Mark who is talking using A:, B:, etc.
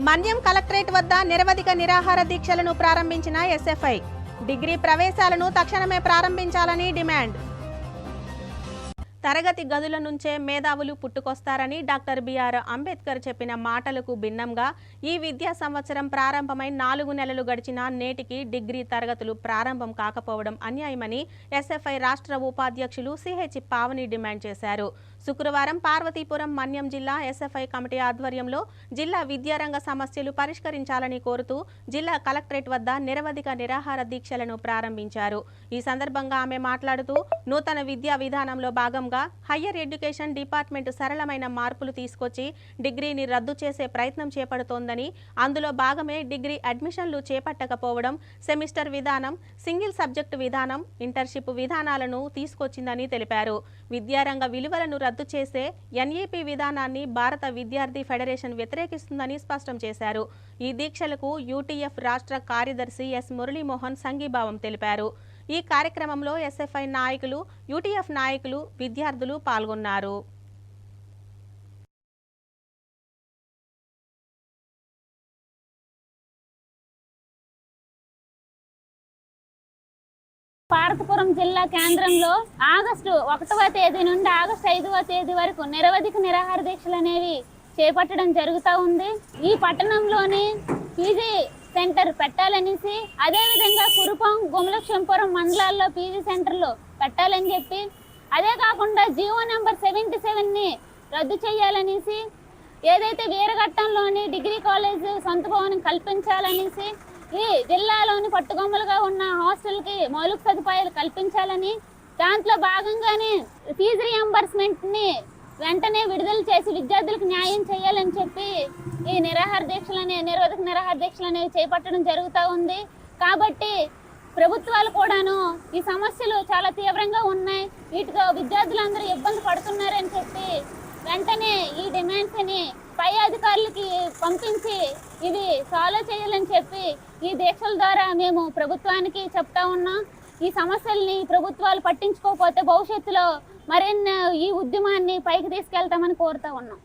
A: మన్యం collectorate వద్ద నిరవధిక నిరాహార దీక్షలను ప్రారంభించిన ఎస్ఎఫ్ఐ. డిగ్రీ ప్రవేశాలను తక్షణమే ప్రారంభించాలని డిమాండ్. తరగతి గదుల నుంచే మేధావులు పుట్టుకొస్తారని డాక్టర్ బిఆర్ అంబేద్కర్ చెప్పిన మాటలకు భిన్నంగా ఈ విద్యా సంవత్సరం ప్రారంభమై నాలుగు నెలలు గడిచినా నేటికి డిగ్రీ తరగతులు ప్రారంభం కాకపోవడం అన్యాయమని ఎస్ఎఫ్ఐ రాష్ట్ర ఉపాధ్యక్షులు సిహెచ్ పావని డిమాండ్ చేశారు. శుక్రవారం పార్వతీపురం మన్యం జిల్లా ఎస్ఎఫ్ఐ కమిటీ ఆధ్వర్యంలో జిల్లా విద్యారంగ సమస్యలు పరిష్కరించాలని కోరుతూ జిల్లా కలెక్టరేట్ వద్ద నిరవధిక నిరాహార దీక్షలను ప్రారంభించారు. ఈ సందర్భంగా ఆమె మాట్లాడుతూ నూతన విద్యా విధానంలో భాగంగా హయ్యర్ ఎడ్యుకేషన్ డిపార్ట్మెంట్ సరళమైన మార్పులు తీసుకొచ్చి డిగ్రీని రద్దు చేసే ప్రయత్నం చేపడుతోందని అందులో భాగమే డిగ్రీ అడ్మిషన్లు చేపట్టకపోవడం సెమిస్టర్ విధానం సింగిల్ సబ్జెక్టు విధానం ఇంటర్షిప్ విధానాలను తీసుకొచ్చిందని తెలిపారు. విద్యారంగ విలువలను రద్దు చేసే ఎన్ఈపి విధానాన్ని భారత విద్యార్థి ఫెడరేషన్ వ్యతిరేకిస్తుందని స్పష్టం చేశారు. ఈ దీక్షలకు యూటీఎఫ్ రాష్ట్ర కార్యదర్శి ఎస్ మురళీమోహన్ సంఘీభావం తెలిపారు. ఈ కార్యక్రమంలో ఎస్ఎఫ్ఐ నాయకులు యూటీఎఫ్ నాయకులు విద్యార్థులు పాల్గొన్నారు.
B: పార్వతీపురం జిల్లా కేంద్రంలో ఆగస్టు ఒకటవ తేదీ నుండి ఆగస్టు ఐదవ తేదీ వరకు నిరవధిక నిరాహార దీక్షలు అనేవి చేపట్టడం జరుగుతూ ఉంది. ఈ పట్టణంలోని పీజీ సెంటర్ పెట్టాలనేసి అదేవిధంగా కురుపాం గుమలక్షంపురం మండలాల్లో పీజీ సెంటర్లు పెట్టాలని చెప్పి అదే కాకుండా జీవో నెంబర్ సెవెంటీ సెవెన్ని రద్దు చేయాలనేసి ఏదైతే వీరఘట్టంలోని డిగ్రీ కాలేజ్ సొంత భవనం కల్పించాలనేసి ఈ జిల్లాలోని పట్టుకొమ్మలుగా ఉన్న హాస్టల్కి మౌలిక సదుపాయాలు కల్పించాలని దాంట్లో భాగంగానే ఫీజు రియంబర్స్మెంట్ని వెంటనే విడుదల చేసి విద్యార్థులకు న్యాయం చేయాలని చెప్పి ఈ నిరాహార దీక్షలని నిరోధక నిరాహార దీక్షలు అనేవి చేపట్టడం జరుగుతూ ఉంది. కాబట్టి ప్రభుత్వాలు కూడాను ఈ సమస్యలు చాలా తీవ్రంగా ఉన్నాయి. వీటితో విద్యార్థులందరూ ఇబ్బంది పడుతున్నారని చెప్పి వెంటనే ఈ డిమాండ్స్ని పై అధికారులకి పంపించి ఇవి సాల్వ్ చేయాలని చెప్పి ఈ దీక్షల ద్వారా మేము ప్రభుత్వానికి చెప్తా ఉన్నాం. ఈ సమస్యల్ని ప్రభుత్వాలు పట్టించుకోకపోతే భవిష్యత్తులో మరిన్ని ఈ ఉద్యమాన్ని పైకి తీసుకెళ్తామని కోరుతా ఉన్నాం.